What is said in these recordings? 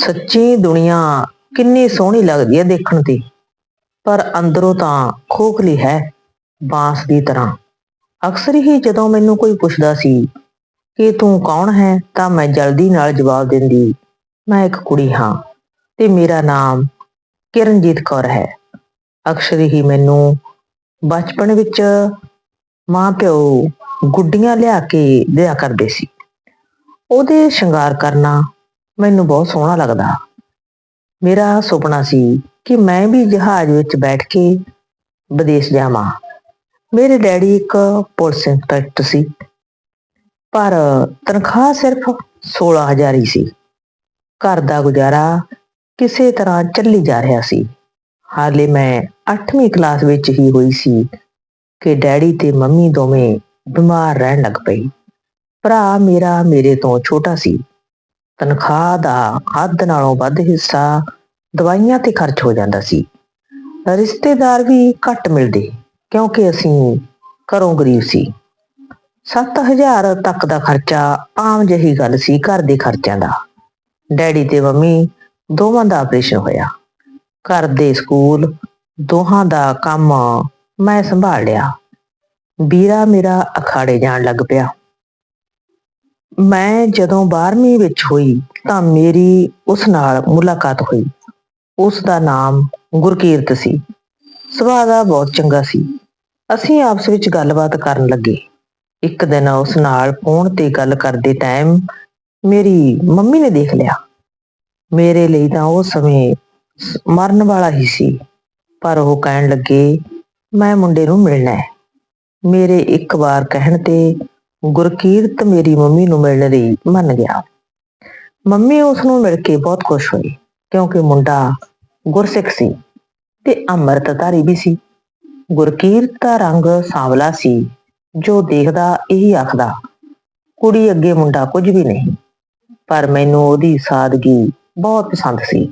ਸੱਚੀ ਦੁਨੀਆ ਕਿੰਨੀ ਸੋਹਣੀ ਲੱਗਦੀ ਹੈ ਦੇਖਣ ਤੇ ਪਰ ਅੰਦਰੋਂ ਤਾਂ ਖੋਖਲੀ ਹੈ ਬਾਂਸ ਦੀ ਤਰ੍ਹਾਂ। ਅਕਸਰ ਹੀ ਜਦੋਂ ਮੈਨੂੰ ਕੋਈ ਪੁੱਛਦਾ ਸੀ ਕਿ ਤੂੰ ਕੌਣ ਹੈ? ਤਾਂ ਮੈਂ ਜਲਦੀ ਨਾਲ ਜਵਾਬ ਦਿੰਦੀ, ਮੈਂ ਇੱਕ ਕੁੜੀ ਹਾਂ ਤੇ ਮੇਰਾ ਨਾਮ ਕਿਰਨਜੀਤ ਕੌਰ ਹੈ। ਅਕਸਰ ਹੀ ਮੈਨੂੰ ਬਚਪਨ ਵਿੱਚ ਮਾਂ ਪਿਓ ਗੁੱਡੀਆਂ ਲਿਆ ਕੇ ਦਿਆ ਕਰਦੇ ਸੀ। ਉਹਦੇ ਸ਼ਿੰਗਾਰ ਕਰਨਾ ਮੈਨੂੰ ਬਹੁਤ ਸੋਹਣਾ ਲੱਗਦਾ। ਮੇਰਾ ਸੁਪਨਾ ਸੀ ਕਿ ਮੈਂ ਵੀ ਜਹਾਜ਼ ਵਿੱਚ ਬੈਠ ਕੇ ਵਿਦੇਸ਼ ਜਾਵਾਂ। ਮੇਰੇ ਡੈਡੀ ਇੱਕ ਪੁਲਿਸ ਇੰਸਪੈਕਟਰ ਸੀ। ਪਰ ਤਨਖਾਹ ਸਿਰਫ 16000 ਹੀ ਸੀ। ਘਰ ਦਾ ਗੁਜ਼ਾਰਾ ਕਿਸੇ ਤਰ੍ਹਾਂ ਚੱਲੀ ਜਾ ਰਿਹਾ ਸੀ। ਹਾਲੇ ਮੈਂ 8ਵੀਂ ਕਲਾਸ ਵਿੱਚ ਹੀ ਹੋਈ ਸੀ ਕਿ ਡੈਡੀ ਤੇ ਮੰਮੀ ਦੋਵੇਂ ਬਿਮਾਰ ਰਹਿਣ ਲੱਗ ਪਏ। ਭਰਾ ਮੇਰਾ ਮੇਰੇ ਤੋਂ ਛੋਟਾ ਸੀ। ਤਨਖਾਹ ਦਾ ਹੱਦ ਨਾਲੋਂ ਵੱਧ ਹਿੱਸਾ ਦਵਾਈਆਂ ਤੇ ਖਰਚ ਹੋ ਜਾਂਦਾ ਸੀ। ਰਿਸ਼ਤੇਦਾਰ ਵੀ ਘੱਟ ਮਿਲਦੇ, ਕਿਉਂਕਿ ਅਸੀਂ ਘਰੋਂ ਗਰੀਬ ਸੀ। 7000 ਤੱਕ ਦਾ ਖਰਚਾ ਆਮ ਜਿਹੀ ਗੱਲ ਸੀ ਘਰ ਦੇ ਖਰਚਿਆਂ ਦਾ। ਡੈਡੀ ਤੇ ਮੰਮੀ ਦੋਵਾਂ ਦਾ ਆਪਰੇਸ਼ਨ ਹੋਇਆ। ਘਰ ਦੇ ਸਕੂਲ ਦੋਹਾਂ ਦਾ ਕੰਮ ਮੈਂ ਸੰਭਾਲ ਲਿਆ। ਵੀਰਾ ਮੇਰਾ ਅਖਾੜੇ ਜਾਣ ਲੱਗ ਪਿਆ। ਮੈਂ ਜਦੋਂ 12ਵੀਂ ਵਿੱਚ ਹੋਈ ਤਾਂ ਮੇਰੀ ਉਸ ਨਾਲ ਮੁਲਾਕਾਤ ਹੋਈ। ਉਸ ਦਾ ਨਾਮ ਗੁਰਕੀਰਤ ਸੀ। ਸੁਭਾਅ ਦਾ ਬਹੁਤ ਚੰਗਾ ਸੀ। ਅਸੀਂ ਆਪਸ ਵਿੱਚ ਗੱਲਬਾਤ ਕਰਨ ਲੱਗੇ। ਇੱਕ ਦਿਨ ਉਸ ਨਾਲ ਫੋਨ ਤੇ ਗੱਲ ਕਰਦੇ ਟਾਈਮ ਮੇਰੀ ਮੰਮੀ ਨੇ ਦੇਖ ਲਿਆ। ਮੇਰੇ ਲਈ ਤਾਂ ਉਹ ਸਮੇਂ ਮਰਨ ਵਾਲਾ ਹੀ ਸੀ। ਪਰ ਉਹ ਕਹਿਣ ਲੱਗੇ, ਮੈਂ ਮੁੰਡੇ ਨੂੰ ਮਿਲਣਾ ਹੈ। ਮੇਰੇ ਇੱਕ ਵਾਰ ਕਹਿਣ ਤੇ ਗੁਰਕੀਰਤ ਮੇਰੀ ਮੰਮੀ ਨੂੰ ਮਿਲਣ ਲਈ ਮੰਨ ਗਿਆ। ਮੰਮੀ ਉਸ ਨੂੰ ਮਿਲ ਕੇ ਬਹੁਤ ਖੁਸ਼ ਹੋਈ, ਕਿਉਂਕਿ ਮੁੰਡਾ ਗੁਰਸਿੱਖ ਸੀ ਤੇ ਅੰਮ੍ਰਿਤਧਾਰੀ ਵੀ ਸੀ। ਗੁਰਕੀਰਤ ਦਾ ਰੰਗ ਸਾਂਵਲਾ ਸੀ, ਜੋ ਦੇਖਦਾ ਇਹੀ ਆਖਦਾ, ਕੁੜੀ ਅੱਗੇ ਮੁੰਡਾ ਕੁਝ ਵੀ ਨਹੀਂ, ਪਰ ਮੈਨੂੰ ਉਹਦੀ ਸਾਦਗੀ ਬਹੁਤ ਪਸੰਦ ਸੀ।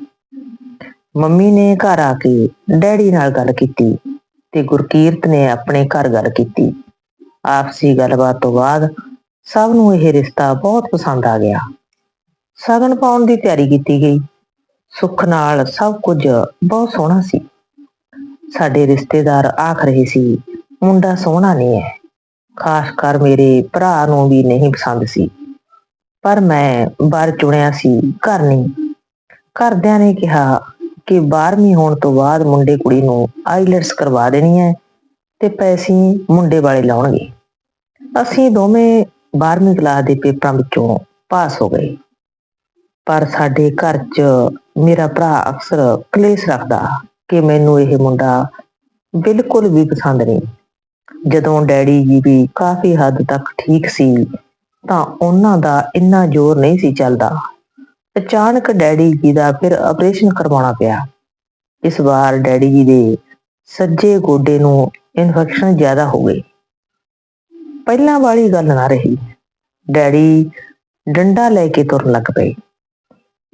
ਮੰਮੀ ਨੇ ਘਰ ਆ ਕੇ ਡੈਡੀ ਨਾਲ ਗੱਲ ਕੀਤੀ ਤੇ ਗੁਰਕੀਰਤ ਨੇ ਆਪਣੇ ਘਰ ਗੱਲ ਕੀਤੀ। ਆਪਸੀ ਗੱਲਬਾਤ ਤੋਂ ਬਾਅਦ ਸਭ ਨੂੰ ਇਹ ਰਿਸ਼ਤਾ ਬਹੁਤ ਪਸੰਦ ਆ ਗਿਆ। ਸਗਨ ਪਾਉਣ ਦੀ ਤਿਆਰੀ ਕੀਤੀ ਗਈ। ਸੁੱਖ ਨਾਲ ਸਭ ਕੁਝ ਬਹੁਤ ਸੋਹਣਾ ਸੀ। ਸਾਡੇ ਰਿਸ਼ਤੇਦਾਰ ਆਖ ਰਹੇ ਸੀ, ਮੁੰਡਾ ਸੋਹਣਾ ਨਹੀਂ ਹੈ। ਖਾਸ ਕਰ ਮੇਰੇ ਭਰਾ ਨੂੰ ਵੀ ਨਹੀਂ ਪਸੰਦ ਸੀ। ਪਰ ਮੈਂ ਬਾਹਰ ਚੁਣਿਆ ਸੀ, ਘਰ ਨਹੀਂ। ਘਰਦਿਆਂ ਨੇ ਕਿਹਾ ਕਿ 12ਵੀਂ ਹੋਣ ਤੋਂ ਬਾਅਦ ਮੁੰਡੇ ਕੁੜੀ ਨੂੰ ਆਈਲੈਟਸ ਕਰਵਾ ਦੇਣੀ ਹੈ। ਤੇ ਪੈਸੇ ਮੁੰਡੇ ਵਾਲੇ ਲਾਉਣਗੇ। ਅਸੀਂ ਦੋਵੇਂ 12ਵੀਂ ਕਲਾਸ ਦੇ ਪੇਪਰਾਂ ਵਿੱਚੋਂ ਪਾਸ ਹੋ ਗਏ। ਪਰ ਸਾਡੇ ਘਰ 'ਚ ਮੇਰਾ ਭਰਾ ਅਕਸਰ ਕਲੇਸ਼ ਰੱਖਦਾ ਕਿ ਮੈਨੂੰ ਇਹ ਮੁੰਡਾ ਬਿਲਕੁਲ ਵੀ ਪਸੰਦ ਨਹੀਂ। ਜਦੋਂ ਡੈਡੀ ਜੀ ਵੀ ਕਾਫੀ ਹੱਦ ਤੱਕ ਠੀਕ ਸੀ, ਤਾਂ ਉਹਨਾਂ ਦਾ ਇੰਨਾ ਜ਼ੋਰ ਨਹੀਂ ਸੀ ਚੱਲਦਾ। ਅਚਾਨਕ ਡੈਡੀ ਜੀ ਦਾ ਫਿਰ ਆਪਰੇਸ਼ਨ ਕਰਵਾਉਣਾ ਪਿਆ। ਇਸ ਵਾਰ ਡੈਡੀ ਜੀ ਦੇ ਸੱਜੇ ਗੋਡੇ ਨੂੰ ਇਨਫੈਕਸ਼ਨ ਜ਼ਿਆਦਾ ਹੋ ਗਈ। ਪਹਿਲਾਂ ਵਾਲੀ ਗੱਲ ਨਾ ਰਹੀ। ਡੈਡੀ ਡੰਡਾ ਲੈ ਕੇ ਤੁਰਨ ਲੱਗ ਪਏ।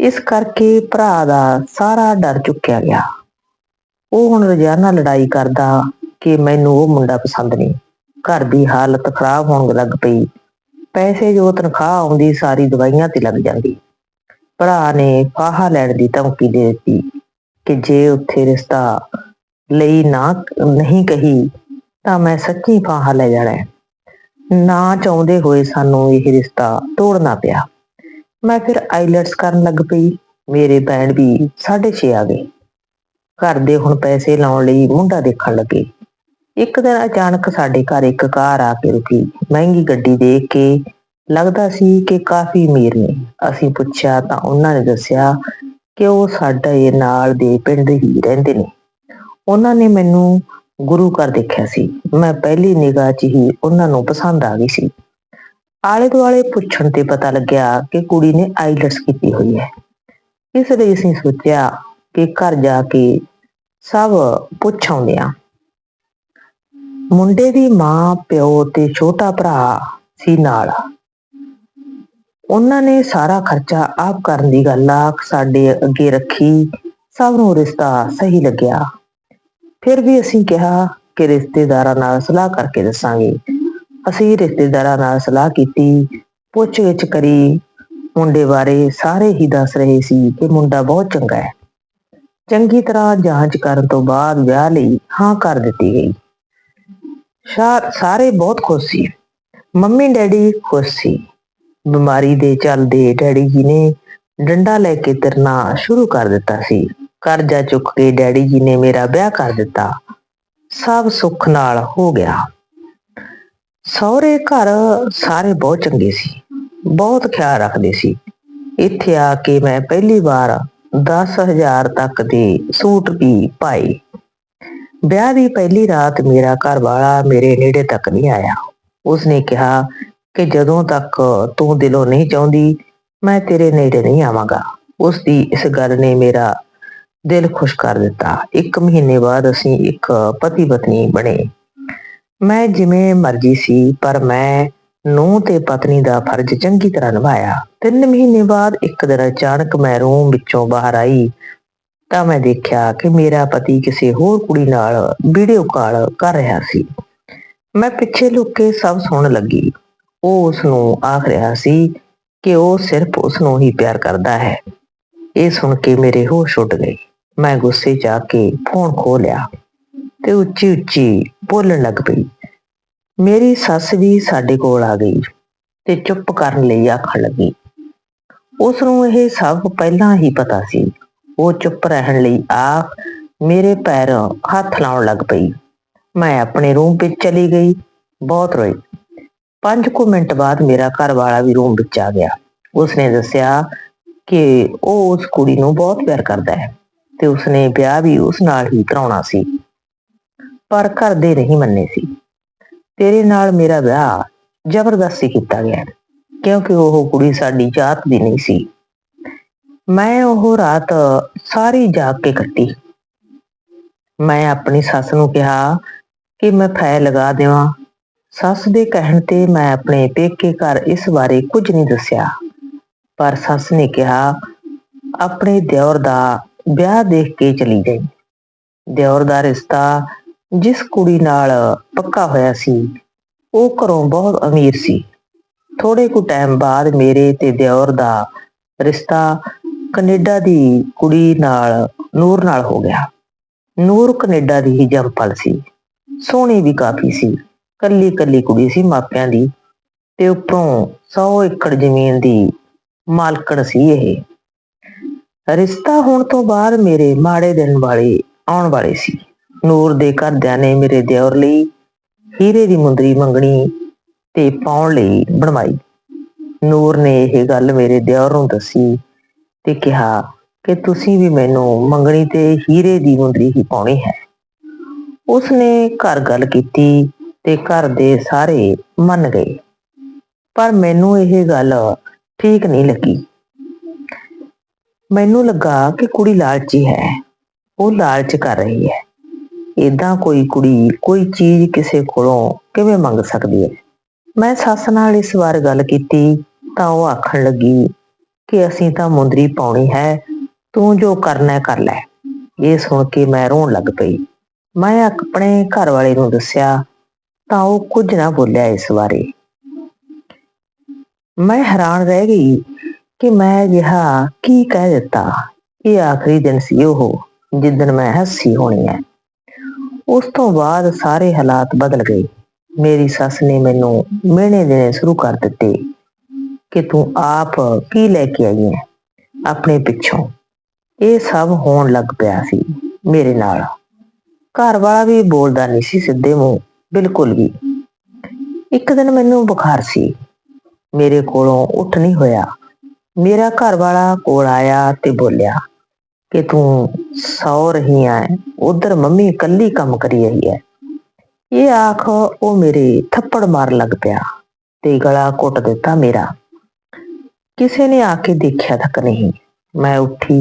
ਇਸ ਕਰਕੇ ਭਰਾ ਦਾ ਸਾਰਾ ਡਰ ਚੁੱਕਿਆ ਗਿਆ। ਉਹ ਹੁਣ ਰੋਜ਼ਾਨਾ ਲੜਾਈ ਕਰਦਾ ਕਿ ਮੈਨੂੰ ਉਹ ਮੁੰਡਾ ਪਸੰਦ ਨਹੀਂ। ਘਰ ਦੀ ਹਾਲਤ ਖਰਾਬ ਹੋਣ ਲੱਗ ਪਈ। ਪੈਸੇ ਜੋ ਤਨਖਾਹ ਆਉਂਦੀ, ਸਾਰੀ ਦਵਾਈਆਂ ਤੇ ਲੱਗ ਜਾਂਦੀ। ਭਰਾ ਨੇ ਫਾਹਾ ਲੈਣ ਦੀ ਧਮਕੀ ਦੇ ਦਿੱਤੀ ਕਿ ਜੇ ਉੱਥੇ ਰਿਸ਼ਤਾ ਲਈ ਨਾ ਨਹੀਂ ਕਹੀ, ਤਾਂ ਮੈਂ ਸੱਚੀ ਫਾਹਾ ਲੈ ਜਾਣਾ ਨਾ ਚਾਹੁੰਦੇ ਹੋਏ ਸਾਨੂੰ ਇਹ ਰਿਸ਼ਤਾ ਤੋੜਨਾ ਪਿਆ। ਮੈਂ ਫਿਰ ਆਈਲੈਟਸ ਕਰਨ ਲੱਗ ਪਈ। ਮੇਰੇ ਬੈਂਡ ਵੀ 6.5 ਆ ਗਏ। ਘਰ ਦੇ ਹੁਣ ਪੈਸੇ ਲਾਉਣ ਲਈ ਮੁੰਡਾ ਦੇਖਣ ਲੱਗੇ। ਇੱਕ ਦਿਨ ਅਚਾਨਕ ਸਾਡੇ ਘਰ ਇੱਕ ਕਾਰ ਆ ਕੇ ਰੁਕੀ। ਮਹਿੰਗੀ ਗੱਡੀ ਦੇਖ ਕੇ ਲੱਗਦਾ ਸੀ ਕਿ ਕਾਫੀ ਅਮੀਰ ਨੇ। ਅਸੀਂ ਪੁੱਛਿਆ ਤਾਂ ਉਹਨਾਂ ਨੇ ਦੱਸਿਆ ਕਿ ਉਹ ਸਾਡੇ ਨਾਲ ਦੇ ਪਿੰਡ ਹੀ ਰਹਿੰਦੇ ਨੇ। ਉਹਨਾਂ ਨੇ ਮੈਨੂੰ ਗੁਰੂ ਘਰ ਦੇਖਿਆ ਸੀ। ਮੈਂ ਪਹਿਲੀ ਨਿਗਾਹ 'ਚ ਹੀ ਉਹਨਾਂ ਨੂੰ ਪਸੰਦ ਆ ਗਈ ਸੀ। ਆਲੇ ਦੁਆਲੇ ਪੁੱਛਣ ਤੇ ਪਤਾ ਲੱਗਿਆ ਕਿ ਕੁੜੀ ਨੇ ਆਈਲੈਟਸ ਕੀਤੀ ਹੋਈ ਹੈ। ਇਸ ਲਈ ਅਸੀਂ ਸੋਚਿਆ ਕਿ ਘਰ ਜਾ ਕੇ ਸਭ ਪੁੱਛ ਆਉਂਦੇ ਆ ਮੁੰਡੇ ਦੀ ਮਾਂ, ਪਿਓ ਤੇ ਛੋਟਾ ਭਰਾ ਸੀ ਨਾਲ। ਉਹਨਾਂ ਨੇ ਸਾਰਾ ਖਰਚਾ ਆਪ ਕਰਨ ਦੀ ਗੱਲ ਆ ਸਾਡੇ ਅੱਗੇ ਰੱਖੀ। ਸਭ ਨੂੰ ਰਿਸ਼ਤਾ ਸਹੀ ਲੱਗਿਆ। ਫਿਰ ਵੀ ਅਸੀਂ ਕਿਹਾ ਕਿ ਰਿਸ਼ਤੇਦਾਰਾਂ ਨਾਲ ਸਲਾਹ ਕਰਕੇ ਦੱਸਾਂਗੇ। ਅਸੀਂ ਰਿਸ਼ਤੇਦਾਰਾਂ ਨਾਲ ਸਲਾਹ ਕੀਤੀ ਪੁੱਛ ਗਿੱਛ ਕਰੀ। ਮੁੰਡੇ ਬਾਰੇ ਸਾਰੇ ਹੀ ਦੱਸ ਰਹੇ ਸੀ ਕਿ ਮੁੰਡਾ ਬਹੁਤ ਚੰਗਾ ਹੈ। ਚੰਗੀ ਤਰ੍ਹਾਂ ਜਾਂਚ ਕਰਨ ਤੋਂ ਬਾਅਦ ਵਿਆਹ ਲਈ ਹਾਂ ਕਰ ਦਿੱਤੀ ਗਈ। ਸ਼ਾ- ਸਾਰੇ ਬਹੁਤ ਖੁਸ਼ ਸੀ। ਮੰਮੀ ਡੈਡੀ ਖੁਸ਼ ਸੀ। ਬਿਮਾਰੀ ਦੇ ਚੱਲਦੇ ਡੈਡੀ ਜੀ ਨੇ ਡੰਡਾ ਲੈ ਕੇ ਤੁਰਨਾ ਸ਼ੁਰੂ ਕਰ ਦਿੱਤਾ ਸੀ। ਕਰਜ਼ਾ ਚੁੱਕ ਕੇ ਡੈਡੀ ਜੀ ਨੇ ਮੇਰਾ ਵਿਆਹ ਕਰ ਦਿੱਤਾ। ਸਭ ਸੁੱਖ ਨਾਲ ਹੋ ਗਿਆ। ਸਹੁਰੇ ਘਰ ਸਾਰੇ ਬਹੁਤ ਚੰਗੇ ਸੀ। ਬਹੁਤ ਖਿਆਲ ਰੱਖਦੇ ਸੀ। ਇੱਥੇ ਆ ਕੇ ਮੈਂ ਪਹਿਲੀ ਵਾਰ 10000 ਤੱਕ ਦੇ ਸੂਟ ਵੀ ਪਾਏ। ਵਿਆਹ ਦੀ ਪਹਿਲੀ ਰਾਤ ਮੇਰਾ ਘਰ ਵਾਲਾ ਮੇਰੇ ਨੇੜੇ ਤੱਕ ਨਹੀਂ ਆਇਆ। ਉਸਨੇ ਕਿਹਾ ਕਿ ਜਦੋਂ ਤੱਕ ਤੂੰ ਦਿਲੋਂ ਨਹੀਂ ਚਾਹੁੰਦੀ, ਮੈਂ ਤੇਰੇ ਨੇੜੇ ਨਹੀਂ ਆਵਾਂਗਾ। ਉਸ ਦੀ ਇਸ ਗੱਲ ਨੇ ਮੇਰਾ ਦਿਲ ਖੁਸ਼ ਕਰ ਦਿੱਤਾ। ਇੱਕ ਮਹੀਨੇ ਬਾਅਦ ਅਸੀਂ ਇੱਕ ਪਤੀ ਪਤਨੀ ਬਣੇ। ਮੈਂ ਜਿਵੇਂ ਮਰਜ਼ੀ ਸੀ, ਪਰ ਮੈਂ ਨੂੰਹ ਤੇ ਪਤਨੀ ਦਾ ਫਰਜ਼ ਚੰਗੀ ਤਰ੍ਹਾਂ ਨਿਭਾਇਆ। ਤਿੰਨ ਮਹੀਨੇ ਬਾਅਦ ਇੱਕ ਦਿਨ ਅਚਾਨਕ ਮੈਂ ਰੂਮ ਵਿੱਚੋਂ ਬਾਹਰ ਆਈ, ਤਾਂ ਮੈਂ ਦੇਖਿਆ ਕਿ ਮੇਰਾ ਪਤੀ ਕਿਸੇ ਹੋਰ ਕੁੜੀ ਨਾਲ ਵੀਡੀਓ ਕਾਲ ਕਰ ਰਿਹਾ ਸੀ। ਮੈਂ ਪਿੱਛੇ ਲੁੱਕ ਕੇ ਸਭ ਸੁਣਨ ਲੱਗੀ। ਉਹ ਉਸ ਨੂੰ ਆਖ ਰਿਹਾ ਸੀ ਕਿ ਉਹ ਸਿਰਫ ਉਸ ਨੂੰ ਹੀ ਪਿਆਰ ਕਰਦਾ ਹੈ। ਇਹ ਸੁਣ ਕੇ ਮੇਰੇ ਹੋਸ਼ ਉੱਡ ਗਏ। ਮੈਂ ਗੁੱਸੇ 'ਚ ਆ ਕੇ ਫੋਨ ਖੋਹ ਲਿਆ ਤੇ ਉੱਚੀ ਉੱਚੀ ਬੋਲਣ ਲੱਗ ਪਈ। ਮੇਰੀ ਸੱਸ ਵੀ ਸਾਡੇ ਕੋਲ ਆ ਗਈ ਤੇ ਚੁੱਪ ਕਰਨ ਲਈ ਆਖਣ ਲੱਗੀ। ਉਸ ਨੂੰ ਇਹ ਸਭ ਪਹਿਲਾਂ ਹੀ ਪਤਾ ਸੀ। ਉਹ ਚੁੱਪ ਰਹਿਣ ਲਈ ਆਖ ਮੇਰੇ ਪੈਰ ਹੱਥ ਲਾਉਣ ਲੱਗ ਪਈ। ਮੈਂ ਆਪਣੇ ਰੂਮ ਵਿੱਚ ਚਲੀ ਗਈ, ਬਹੁਤ ਰੋਈ। ਪੰਜ ਕੁ ਮਿੰਟ ਬਾਅਦ ਮੇਰਾ ਘਰ ਵਾਲਾ ਵੀ ਰੂਮ ਵਿੱਚ ਆ ਗਿਆ। ਉਸਨੇ ਦੱਸਿਆ ਕਿ ਉਹ ਉਸ ਕੁੜੀ ਨੂੰ ਬਹੁਤ ਪਿਆਰ ਕਰਦਾ ਹੈ। ਤੇ ਉਸਨੇ ਵਿਆਹ ਵੀ ਉਸ ਨਾਲ ਹੀ ਕਰਾਉਣਾ ਸੀ। ਪਰ ਘਰ ਦੇ ਨਹੀਂ ਮੰਨੇ ਸੀ। ਤੇਰੇ ਨਾਲ ਮੇਰਾ ਵਿਆਹ ਜ਼ਬਰਦਸਤੀ ਕੀਤਾ ਗਿਆ ਕਿਉਂਕਿ ਉਹ ਕੁੜੀ ਸਾਡੀ ਜਾਤ ਦੀ ਨਹੀਂ ਸੀ। ਮੈਂ ਉਹ ਰਾਤ ਸਾਰੀ ਜਾਗ ਕੇ ਕੱਟੀ। ਮੈਂ ਆਪਣੀ ਸੱਸ ਨੂੰ ਕਿਹਾ ਕਿ ਮੈਂ ਫੈ ਲਗਾ ਦੇਵਾਂ। ਸੱਸ ਦੇ ਕਹਿਣ ਤੇ ਮੈਂ ਆਪਣੇ ਪੇਕੇ ਘਰ ਇਸ ਬਾਰੇ ਕੁਝ ਨਹੀਂ ਦੱਸਿਆ। ਪਰ ਸੱਸ ਨੇ ਕਿਹਾ, ਆਪਣੇ ਦਿਓਰ ਦਾ ਵਿਆਹ ਦੇਖ ਕੇ ਚਲੀ ਗਈ। ਦਿਓਰ ਦਾ ਰਿਸ਼ਤਾ ਜਿਸ ਕੁੜੀ ਨਾਲ ਪੱਕਾ ਹੋਇਆ ਸੀ, ਉਹ ਘਰੋਂ ਬਹੁਤ ਅਮੀਰ ਸੀ। ਥੋੜੇ ਕੁ ਟਾਈਮ ਬਾਅਦ ਮੇਰੇ ਤੇ ਦਿਓਰ ਦਾ ਰਿਸ਼ਤਾ ਕੈਨੇਡਾ ਦੀ ਕੁੜੀ ਨਾਲ, ਨੂਰ ਨਾਲ ਹੋ ਗਿਆ। ਨੂਰ ਕੈਨੇਡਾ ਦੀ ਹੀ ਜੰਪਲ ਸੀ। ਸੋਹਣੀ ਵੀ ਕਾਫੀ ਸੀ। ਕੱਲੀ ਕੱਲੀ ਕੁੜੀ ਸੀ ਮਾਪਿਆਂ ਦੀ। ਤੇ ਉੱਪਰੋਂ 100 ਏਕੜ ਜ਼ਮੀਨ ਦੀ ਮਾਲਕਣ ਸੀ ਇਹ। ਰਿਸ਼ਤਾ ਹੋਣ ਤੋਂ ਬਾਅਦ ਮੇਰੇ ਮਾੜੇ ਦਿਨ ਵਾਲੇ ਆਉਣ ਵਾਲੇ ਸੀ। ਨੂਰ ਦੇ ਘਰਦਿਆਂ ਨੇ ਮੇਰੇ ਦਿਓਰ ਲਈ ਹੀਰੇ ਦੀ ਮੁੰਦਰੀ ਮੰਗਣੀ ਤੇ ਪਾਉਣ ਲਈ ਬਣਵਾਈ। ਨੂਰ ਨੇ ਇਹ ਗੱਲ ਮੇਰੇ ਦਿਓਰ ਨੂੰ ਦੱਸੀ ਤੇ ਕਿਹਾ ਕਿ ਤੁਸੀਂ ਵੀ ਮੈਨੂੰ ਮੰਗਣੀ ਤੇ ਹੀਰੇ ਦੀ ਮੁੰਦਰੀ ਹੀ ਪਾਉਣੀ ਹੈ। ਉਸਨੇ ਘਰ ਗੱਲ ਕੀਤੀ ਤੇ ਘਰ ਦੇ ਸਾਰੇ ਮੰਨ ਗਏ। ਪਰ ਮੈਨੂੰ ਇਹ ਗੱਲ ਠੀਕ ਨਹੀਂ ਲੱਗੀ। ਮੈਨੂੰ ਲੱਗਾ ਕਿ ਕੁੜੀ ਲਾਲਚੀ ਹੈ ਉਹ ਲਾਲਚ ਕਰ ਰਹੀ ਹੈ। ਇਦਾਂ ਕੋਈ ਕੁੜੀ, ਕੋਈ ਚੀਜ਼ ਕਿਸੇ ਕੋਲੋਂ ਕਿਵੇਂ ਮੰਗ ਸਕਦੀ ਹੈ? ਮੈਂ ਸੱਸ ਨਾਲ ਇਸ ਵਾਰ ਗੱਲ ਕੀਤੀ ਤਾਂ ਉਹ ਆਖਣ ਲੱਗੀ ਕਿ ਅਸੀਂ ਤਾਂ ਮੁੰਦਰੀ ਪਾਉਣੀ ਹੈ, ਤੂੰ ਜੋ ਕਰਨਾ ਕਰ ਲੈ। ਇਹ ਸੁਣ ਕੇ ਮੈਂ ਰੋਣ ਲੱਗ ਪਈ। ਮੈਂ ਆਪਣੇ ਘਰ ਵਾਲੇ ਨੂੰ ਦੱਸਿਆ ਤਾਂ ਉਹ ਕੁਝ ਨਾ ਬੋਲਿਆ ਇਸ ਬਾਰੇ। ਮੈਂ ਹੈਰਾਨ ਰਹਿ ਗਈ ਕਿ ਮੈਂ ਅਜਿਹਾ ਕੀ ਕਹਿ ਦਿੱਤਾ? ਇਹ ਆਖਰੀ ਦਿਨ ਸੀ ਉਹ, ਜਿੱਦਣ ਮੈਂ ਹੱਸੀ ਹੋਣੀ ਹੈ ਉਸ ਤੋਂ ਬਾਅਦ ਸਾਰੇ ਹਾਲਾਤ ਬਦਲ ਗਏ। ਮੇਰੀ ਸੱਸ ਨੇ ਮੈਨੂੰ ਮਿਹਣੇ ਦੇਣੇ ਸ਼ੁਰੂ ਕਰ ਦਿੱਤੇ ਕਿ ਤੂੰ ਆਪ ਕੀ ਲੈ ਕੇ ਆਈ ਹੈ ਆਪਣੇ ਪਿੱਛੋਂ। ਇਹ ਸਭ ਹੋਣ ਲੱਗ ਪਿਆ ਸੀ ਮੇਰੇ ਨਾਲ। ਘਰ ਵਾਲਾ ਵੀ ਬੋਲਦਾ ਨਹੀਂ ਸੀ ਸਿੱਧੇ ਮੂੰਹ, ਬਿਲਕੁਲ ਵੀ। ਇੱਕ ਦਿਨ ਮੈਨੂੰ ਬੁਖਾਰ ਸੀ। ਮੇਰੇ ਕੋਲੋਂ ਉੱਠ ਨਹੀਂ ਹੋਇਆ। ਮੇਰਾ ਘਰ ਵਾਲਾ ਕੋਲ ਆਇਆ ਤੇ ਬੋਲਿਆ ਕਿ ਤੂੰ ਸੌ ਰਹੀ ਆ ਉਧਰ ਮੰਮੀ ਇਕੱਲੀ ਕੰਮ ਕਰੀ ਰਹੀ ਹੈ ਇਹ ਆਖ ਉਹ ਮੇਰੇ ਥੱਪੜ ਮਾਰ ਲੱਗ ਪਿਆ ਤੇ ਗਲਾ ਘੁੱਟ ਦਿੱਤਾ ਮੇਰਾ ਕਿਸੇ ਨੇ ਆ ਕੇ ਦੇਖਿਆ ਤੱਕ ਨਹੀਂ ਮੈਂ ਉੱਠੀ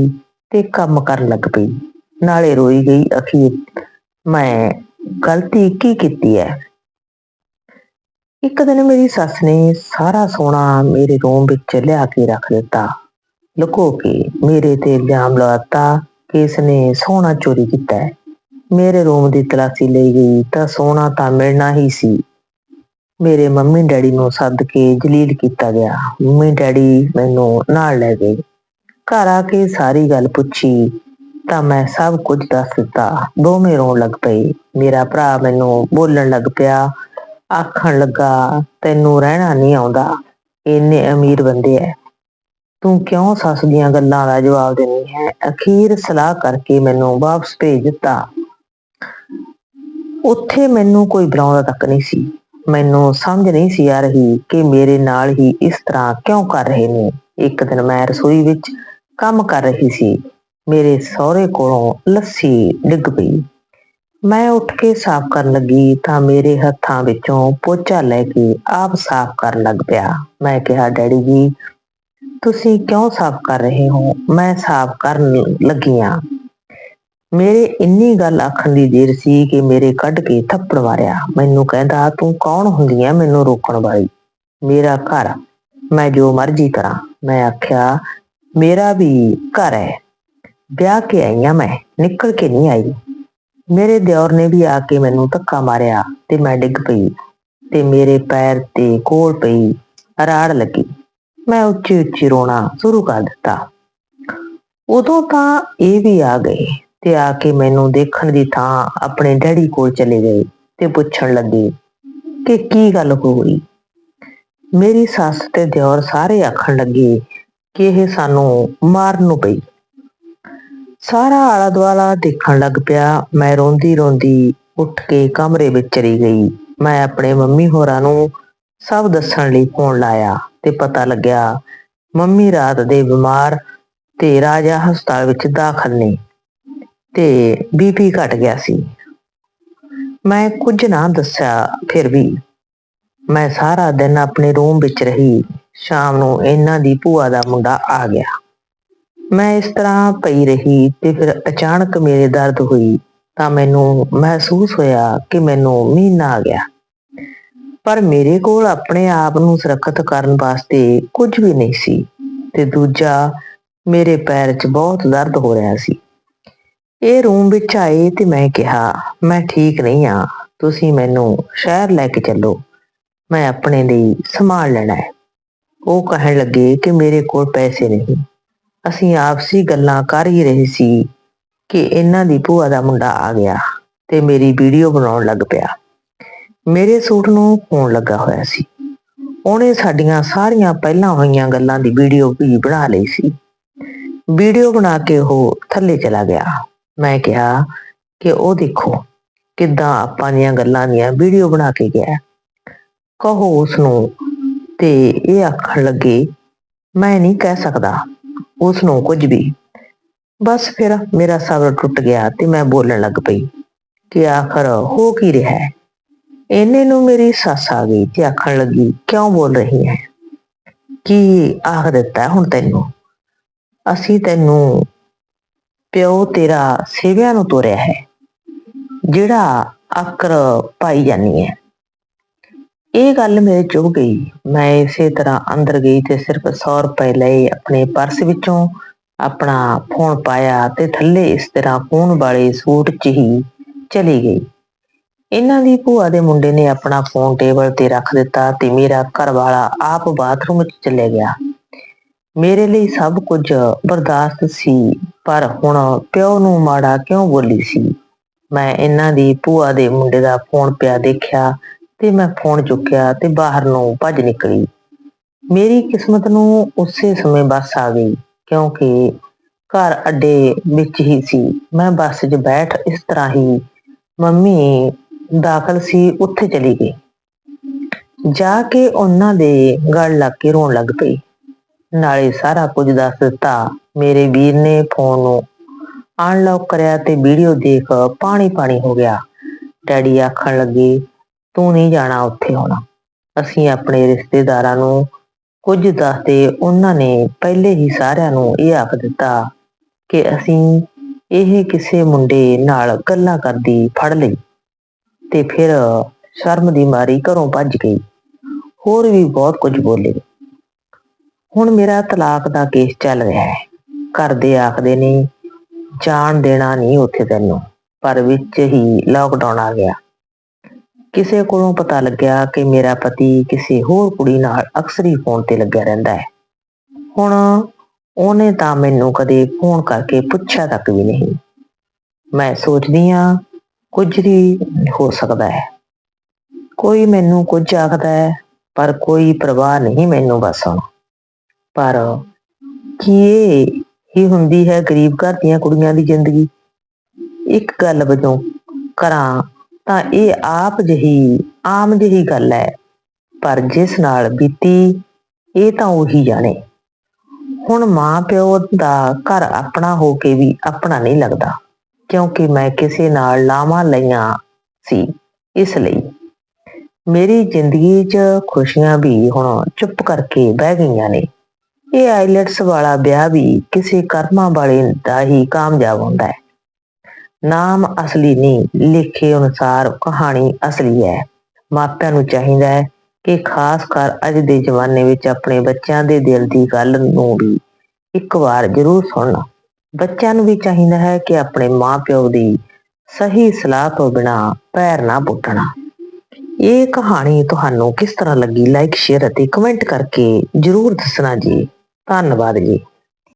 ਤੇ ਕੰਮ ਕਰਨ ਲੱਗ ਪਈ ਨਾਲੇ ਰੋਈ ਗਈ ਅਖੀਰ ਮੈਂ ਗਲਤੀ ਕੀ ਕੀਤੀ ਹੈ ਇੱਕ ਦਿਨ ਮੇਰੀ ਸੱਸ ਨੇ ਸਾਰਾ ਸੋਨਾ ਮੇਰੇ ਰੂਮ ਵਿੱਚ ਲਿਆ ਕੇ ਰੱਖ ਦਿੱਤਾ। ਲੁਕੋ ਕੇ ਮੇਰੇ ਤੇ ਇਲਜ਼ਾਮ ਲਾਤਾ ਕਿ ਇਸਨੇ ਸੋਨਾ ਚੋਰੀ ਕੀਤਾ ਹੈ। ਮੇਰੇ ਰੂਮ ਦੀ ਤਲਾਸ਼ੀ ਲਈ ਗਈ ਤਾਂ ਸੋਨਾ ਤਾਂ ਮਿਲਣਾ ਹੀ ਸੀ। ਮੇਰੇ ਮੰਮੀ ਡੈਡੀ ਨੂੰ ਸੱਦ ਕੇ ਜਲੀਲ ਕੀਤਾ ਗਿਆ। ਮੰਮੀ ਡੈਡੀ ਮੈਨੂੰ ਨਾਲ ਲੈ ਗਏ। ਘਰ ਆ ਕੇ ਸਾਰੀ ਗੱਲ ਪੁੱਛੀ ਤਾਂ ਮੈਂ ਸਭ ਕੁਝ ਦੱਸ ਦਿੱਤਾ। ਦੋਵੇਂ ਰੋਣ ਲੱਗ ਪਏ। ਮੇਰਾ ਭਰਾ ਮੈਨੂੰ ਬੋਲਣ ਲੱਗ ਪਿਆ ਆਖਣ ਲੱਗਾ, ਤੈਨੂੰ ਰਹਿਣਾ ਨਹੀਂ ਆਉਂਦਾ। ਇੰਨੇ ਅਮੀਰ ਬੰਦੇ ਐ। ਤੂੰ ਕਿਉਂ ਸੱਸ ਦੀਆਂ ਗੱਲਾਂ ਦਾ ਜਵਾਬ ਦਿੰਦੀ ਹੈ ਅਖੀਰ ਸਲਾਹ ਕਰਕੇ ਮੈਨੂੰ ਵਾਪਸ ਭੇਜ ਦਿੱਤਾ। ਉੱਥੇ ਮੈਨੂੰ ਕੋਈ ਬੁਲਾਉਂਦਾ ਤੱਕ ਨਹੀਂ ਸੀ। ਮੈਨੂੰ ਸਮਝ ਨਹੀਂ ਸੀ ਆ ਰਹੀ ਕਿ ਮੇਰੇ ਨਾਲ ਹੀ ਇਸ ਤਰ੍ਹਾਂ ਕਿਉਂ ਕਰ ਰਹੇ ਨੇ। ਇੱਕ ਦਿਨ ਮੈਂ ਰਸੋਈ ਵਿੱਚ ਕੰਮ ਕਰ ਰਹੀ ਸੀ। ਮੇਰੇ ਸਹੁਰੇ ਕੋਲੋਂ ਲੱਸੀ ਡਿੱਗ ਪਈ। ਮੈਂ ਉੱਠ ਕੇ ਸਾਫ਼ ਕਰਨ ਲੱਗੀ ਤਾਂ ਮੇਰੇ ਹੱਥਾਂ ਵਿੱਚੋਂ ਪੋਚਾ ਲੈ ਕੇ ਆਪ ਸਾਫ਼ ਕਰਨ ਲੱਗ ਪਿਆ। ਮੈਂ ਕਿਹਾ, ਡੈਡੀ ਜੀ, ਤੁਸੀਂ ਕਿਉਂ ਸਾਫ਼ ਕਰ ਰਹੇ ਹੋ? ਮੈਂ ਸਾਫ਼ ਕਰਨ ਲੱਗੀ ਹਾਂ ਮੇਰੇ ਇੰਨੀ ਗੱਲ ਆਖਣ ਦੀ ਦੇਰ ਸੀ ਕਿ ਮੇਰੇ ਕੱਢ ਕੇ ਥੱਪੜ ਮਾਰਿਆ। ਮੈਨੂੰ ਕਹਿੰਦਾ, ਤੂੰ ਕੌਣ ਹੁੰਦੀ ਹੈ ਮੈਨੂੰ ਰੋਕਣ ਵਾਲੀ? ਮੇਰਾ ਘਰ ਮੈਂ ਜੋ ਮਰਜ਼ੀ ਕਰਾਂ। ਮੈਂ ਆਖਿਆ, ਮੇਰਾ ਵੀ ਘਰ ਹੈ ਵਿਆਹ ਕੇ ਆਈ ਹਾਂ ਮੈਂ। ਨਿਕਲ ਕੇ ਨਹੀਂ ਆਈ। ਮੇਰੇ ਦਿਓਰ ਨੇ ਵੀ ਆ ਕੇ ਮੈਨੂੰ ਧੱਕਾ ਮਾਰਿਆ ਤੇ ਮੈਂ ਡਿੱਗ ਪਈ ਤੇ ਮੇਰੇ ਪੈਰ ਤੇ ਕੋਲ ਪਈ, ਰਾੜ ਲੱਗੀ। ਮੈਂ ਉੱਚੀ ਉੱਚੀ ਰੋਣਾ ਸ਼ੁਰੂ ਕਰ ਦਿੱਤਾ। ਉਦੋਂ ਤਾਂ ਇਹ ਵੀ ਆ ਗਏ ਤੇ ਆ ਕੇ ਮੈਨੂੰ ਦੇਖਣ ਦੀ ਥਾਂ ਆਪਣੇ ਡੈਡੀ ਕੋਲ ਚਲੇ ਗਏ ਤੇ ਪੁੱਛਣ ਲੱਗੇ ਕਿ ਕੀ ਗੱਲ ਹੋ ਗਈ? ਮੇਰੀ ਸੱਸ ਤੇ ਦਿਓਰ ਸਾਰੇ ਆਖਣ ਲੱਗੇ ਕਿ ਇਹ ਸਾਨੂੰ ਮਾਰਨ ਨੂੰ ਪਈ। ਸਾਰਾ ਆਲਾ ਦੁਆਲਾ ਦੇਖਣ ਲੱਗ ਪਿਆ। ਮੈਂ ਰੋਂਦੀ ਰੋਂਦੀ ਉੱਠ ਕੇ ਕਮਰੇ ਵਿੱਚ ਚਲੀ ਗਈ। ਮੈਂ ਆਪਣੇ ਮੰਮੀ ਹੋਰਾਂ ਨੂੰ ਸਭ ਦੱਸਣ ਲਈ ਫੋਨ ਲਾਇਆ ਤੇ ਪਤਾ ਲੱਗਿਆ, ਮੰਮੀ ਰਾਤ ਦੇ ਬਿਮਾਰ ਤੇ ਰਾਜਾ ਹਸਪਤਾਲ ਵਿੱਚ ਦਾਖਲ ਨੇ ਤੇ ਬੀਪੀ ਘਟ ਗਿਆ ਸੀ। ਮੈਂ ਕੁਝ ਨਾ ਦੱਸਿਆ, ਫਿਰ ਵੀ ਮੈਂ ਸਾਰਾ ਦਿਨ ਆਪਣੇ ਰੂਮ ਵਿੱਚ ਰਹੀ। ਸ਼ਾਮ ਨੂੰ ਇਹਨਾਂ ਦੀ ਭੂਆ ਦਾ ਮੁੰਡਾ ਆ ਗਿਆ। ਮੈਂ ਇਸ ਤਰ੍ਹਾਂ ਪਈ ਰਹੀ ਤੇ ਫਿਰ ਅਚਾਨਕ ਮੇਰੇ ਦਰਦ ਹੋਈ, ਤਾਂ ਮੈਨੂੰ ਮਹਿਸੂਸ ਹੋਇਆ ਕਿ ਮੈਨੂੰ ਮਹੀਨਾ ਆ ਗਿਆ। ਪਰ ਮੇਰੇ ਕੋਲ ਆਪਣੇ ਆਪ ਨੂੰ ਸੁਰੱਖਿਅਤ ਕਰਨ ਵਾਸਤੇ ਕੁਝ ਵੀ ਨਹੀਂ ਸੀ ਤੇ ਦੂਜਾ ਮੇਰੇ ਪੈਰ 'ਚ ਬਹੁਤ ਦਰਦ ਹੋ ਰਿਹਾ ਸੀ। ਇਹ ਰੂਮ ਵਿੱਚ ਆਏ ਤੇ ਮੈਂ ਕਿਹਾ, ਮੈਂ ਠੀਕ ਨਹੀਂ ਆ, ਤੁਸੀਂ ਮੈਨੂੰ ਸ਼ਹਿਰ ਲੈ ਕੇ ਚੱਲੋ, ਮੈਂ ਆਪਣੇ ਲਈ ਸਮਾਨ ਲੈਣਾ ਹੈ। ਉਹ ਕਹਿਣ ਲੱਗੇ ਕਿ ਮੇਰੇ ਕੋਲ ਪੈਸੇ ਨਹੀਂ। ਅਸੀਂ ਆਪਸੀ ਗੱਲਾਂ ਕਰ ਹੀ ਰਹੇ ਸੀ ਕਿ ਇਹਨਾਂ ਦੀ ਭੂਆ ਦਾ ਮੁੰਡਾ ਆ ਗਿਆ ਤੇ ਮੇਰੀ ਵੀਡੀਓ ਬਣਾਉਣ ਲੱਗ ਪਿਆ। ਮੇਰੇ ਸੂਟ ਨੂੰ ਫੋਨ ਲੱਗਾ ਹੋਇਆ ਸੀ। ਉਹਨੇ ਸਾਡੀਆਂ ਸਾਰੀਆਂ ਪਹਿਲਾਂ ਹੋਈਆਂ ਗੱਲਾਂ ਦੀ ਵੀਡੀਓ ਵੀ ਬਣਾ ਲਈ ਸੀ। ਵੀਡੀਓ ਬਣਾ ਕੇ ਉਹ ਥੱਲੇ ਚਲਾ ਗਿਆ। ਮੈਂ ਕਿਹਾ ਕਿ ਉਹ ਦੇਖੋ, ਕਿੱਦਾਂ ਆਪਾਂ ਦੀਆਂ ਗੱਲਾਂ ਦੀਆਂ ਵੀਡੀਓ ਬਣਾ ਕੇ ਗਿਆ। ਕਹੋ ਉਸ ਨੂੰ ਤੇ ਇਹ ਆਖਣ ਲੱਗੇ, ਮੈਂ ਨਹੀਂ ਕਹਿ ਸਕਦਾ। ਉਸ ਨੂੰ ਕੁਝ ਵੀ। ਬਸ ਫਿਰ ਮੇਰਾ ਸਬਰ ਟੁੱਟ ਗਿਆ ਤੇ ਮੈਂ ਬੋਲਣ ਲੱਗ ਪਈ ਕਿ ਆਖਰ ਹੋ ਕੀ ਰਿਹਾ ਹੈ? ਇਹਨੇ ਨੂੰ ਮੇਰੀ ਸੱਸ ਆ ਗਈ ਤੇ ਆਖਣ ਲੱਗੀ, ਕਿਉਂ ਬੋਲ ਰਹੀ ਹੈ? ਕੀ ਆਖ ਦਿੱਤਾ ਹੁਣ ਤੈਨੂੰ? ਅਸੀਂ ਤੈਨੂੰ ਪਿਓ ਤੇਰਾ ਸੇਵਿਆਂ ਨੂੰ ਤੋਰਿਆ ਹੈ, ਜਿਹੜਾ ਅਕਰ ਪਾਈ ਜਾਨੀ ਹੈ। ਇਹ ਗੱਲ ਮੇਰੇ ਚੁਭ ਗਈ। ਮੈਂ ਇਸੇ ਤਰ੍ਹਾਂ ਅੰਦਰ ਗਈ ਤੇ ਸਿਰਫ 100 ਰੁਪਏ ਲਏ ਆਪਣੇ ਪਰਸ ਵਿੱਚੋਂ, ਆਪਣਾ ਫੋਨ ਪਾਇਆ ਤੇ ਥੱਲੇ ਇਸ ਤਰ੍ਹਾਂ ਫੋਨ ਵਾਲੇ ਸੂਟ 'ਚ ਹੀ ਚਲੀ ਗਈ। ਇਹਨਾਂ ਦੀ ਭੂਆ ਦੇ ਮੁੰਡੇ ਨੇ ਆਪਣਾ ਫੋਨ ਟੇਬਲ ਤੇ ਰੱਖ ਦਿੱਤਾ ਤੇ ਮੇਰਾ ਘਰ ਵਾਲਾ ਆਪ ਬਾਥਰੂਮ 'ਚ ਚਲੇ ਗਿਆ। ਮੇਰੇ ਲਈ ਸਭ ਕੁਝ ਬਰਦਾਸ਼ਤ ਸੀ, ਪਰ ਹੁਣ ਪਿਓ ਨੂੰ ਮਾੜਾ ਕਿਉਂ ਬੋਲੀ ਸੀ? ਮੈਂ ਇਹਨਾਂ ਦੀ ਭੂਆ ਦੇ ਮੁੰਡੇ ਦਾ ਫੋਨ ਪਿਆ ਦੇਖਿਆ ਤੇ ਮੈਂ ਫੋਨ ਚੁੱਕਿਆ ਤੇ ਬਾਹਰ ਨੂੰ ਭੱਜ ਨਿਕਲੀ। ਮੇਰੀ ਕਿਸਮਤ ਨੂੰ ਉਸੇ ਸਮੇਂ ਬੱਸ ਆ ਗਈ, ਕਿਉਂਕਿ ਘਰ ਅੱਡੇ ਵਿੱਚ ਹੀ ਸੀ। ਮੈਂ ਬੱਸ 'ਚ ਬੈਠ ਇਸ ਤਰ੍ਹਾਂ ਹੀ ਮੰਮੀ ਦਾਖਲ ਸੀ, ਉੱਥੇ ਚਲੀ ਗਈ। ਜਾ ਕੇ ਉਹਨਾਂ ਦੇ ਗਲ ਲੱਗ ਕੇ ਰੋਣ ਲੱਗ ਪਈ। ਨਾਲੇ ਸਾਰਾ ਕੁਝ ਦੱਸ ਦਿੱਤਾ। ਮੇਰੇ ਵੀਰ ਨੇ ਫੋਨ ਨੂੰ ਅਨਲੌਕ ਕਰਿਆ ਤੇ ਵੀਡੀਓ ਦੇਖ ਪਾਣੀ ਪਾਣੀ ਹੋ ਗਿਆ। ਡੈਡੀ ਆਖਣ ਲੱਗੇ ਤੂੰ ਨਹੀਂ ਜਾਣਾ ਉੱਥੇ ਹੁਣ। ਅਸੀਂ ਆਪਣੇ ਰਿਸ਼ਤੇਦਾਰਾਂ ਨੂੰ ਕੁਝ ਦੱਸਦੇ, ਉਹਨਾਂ ਨੇ ਪਹਿਲੇ ਹੀ ਸਾਰਿਆਂ ਨੂੰ ਇਹ ਆਖ ਦਿੱਤਾ ਕਿ ਅਸੀਂ ਇਹ ਕਿਸੇ ਮੁੰਡੇ ਨਾਲ ਗੱਲਾਂ ਕਰਦੀ ਫੜ ਲਈ ਤੇ ਫਿਰ ਸ਼ਰਮ ਦੀ ਮਾਰੀ ਘਰੋਂ ਭੱਜ ਗਈ। ਹੋਰ ਵੀ ਬਹੁਤ ਕੁਝ ਬੋਲੇ। ਹੁਣ ਮੇਰਾ ਤਲਾਕ ਦਾ ਕੇਸ ਚੱਲ ਰਿਹਾ ਹੈ। ਘਰ ਦੇ ਆਖਦੇ ਨੇ, ਜਾਣ ਦੇਣਾ ਨਹੀਂ ਉੱਥੇ ਤੈਨੂੰ, ਪਰ ਵਿੱਚ ਹੀ ਲਾਕਡਾਊਨ ਆ ਗਿਆ। ਕਿਸੇ ਕੋਲੋਂ ਪਤਾ ਲੱਗਿਆ ਕਿ ਮੇਰਾ ਪਤੀ ਕਿਸੇ ਹੋਰ ਕੁੜੀ ਨਾਲ ਅਕਸਰ ਹੀ ਫੋਨ ਤੇ ਲੱਗਿਆ ਰਹਿੰਦਾ ਹੈ। ਹੁਣ ਉਹਨੇ ਤਾਂ ਮੈਨੂੰ ਕਦੇ ਫੋਨ ਕਰਕੇ ਪੁੱਛਿਆ ਤੱਕ ਵੀ ਨਹੀਂ। ਮੈਂ ਸੋਚਦੀ ਹਾਂ, ਕੁਝ ਵੀ ਹੋ ਸਕਦਾ ਹੈ। ਕੋਈ ਮੈਨੂੰ ਕੁਝ ਆਖਦਾ ਹੈ, ਪਰ ਕੋਈ ਪਰਵਾਹ ਨਹੀਂ ਮੈਨੂੰ ਬਸ ਹੁਣ। ਪਰ ਕੀ ਇਹ ਹੀ ਹੁੰਦੀ ਹੈ ਗਰੀਬ ਘਰ ਦੀਆਂ ਕੁੜੀਆਂ ਦੀ ਜ਼ਿੰਦਗੀ? ਇੱਕ ਗੱਲ ਵਜੋਂ ਘਰਾਂ ਤਾਂ ਇਹ ਆਪ ਜਹੀ, ਆਮ ਜਿਹੀ ਗੱਲ ਹੈ। ਪਰ ਜਿਸ ਨਾਲ ਬੀਤੀ, ਇਹ ਤਾਂ ਉਹੀ ਜਾਣੇ। ਹੁਣ ਮਾਂ ਪਿਓ ਦਾ ਘਰ ਆਪਣਾ ਹੋ ਕੇ ਵੀ ਆਪਣਾ ਨਹੀਂ ਲੱਗਦਾ, ਕਿਉਂਕਿ ਮੈਂ ਕਿਸੇ ਨਾਲ ਲਾਵਾਂ ਲਈਆਂ ਸੀ, ਇਸ ਲਈ। ਮੇਰੀ ਜ਼ਿੰਦਗੀ 'ਚ ਖੁਸ਼ੀਆਂ ਵੀ ਹੁਣ ਚੁੱਪ ਕਰਕੇ ਬਹਿ ਗਈਆਂ ਨੇ। ਇਹ ਆਈਲੈਟਸ ਵਾਲਾ ਵਿਆਹ ਵੀ ਕਿਸੇ ਕਰਮਾਂ ਵਾਲੇ ਦਾ ਹੀ ਕਾਮਯਾਬ ਹੁੰਦਾ ਹੈ। ਨਾਮ ਅਸਲੀ ਨਹੀਂ, ਲਿਖੇ ਅਨੁਸਾਰ ਕਹਾਣੀ ਅਸਲੀ ਹੈ। ਮਾਪਿਆਂ ਨੂੰ ਚਾਹੀਦਾ ਹੈ ਕਿ ਖਾਸ ਕਰ ਅੱਜ ਦੇ ਜ਼ਮਾਨੇ ਵਿੱਚ ਆਪਣੇ ਬੱਚਿਆਂ ਦੇ ਦਿਲ ਦੀ ਗੱਲ ਨੂੰ ਵੀ ਇੱਕ ਵਾਰ ਜ਼ਰੂਰ ਸੁਣਨਾ ਬੱਚਿਆਂ ਨੂੰ ਵੀ ਚਾਹੀਦਾ ਹੈ ਕਿ ਆਪਣੇ ਮਾਪਿਓ ਦੀ ਸਹੀ ਸਲਾਹ ਤੋਂ ਬਿਨਾ ਪੈਰ ਨਾ ਪੁੱਟਣਾ। ਇਹ ਕਹਾਣੀ ਤੁਹਾਨੂੰ ਕਿਸ ਤਰ੍ਹਾਂ ਲੱਗੀ? ਲਾਈਕ ਸ਼ੇਅਰ ਅਤੇ ਕਮੈਂਟ ਕਰਕੇ ਜ਼ਰੂਰ ਦੱਸਣਾ ਜੀ। ਧੰਨਵਾਦ ਜੀ।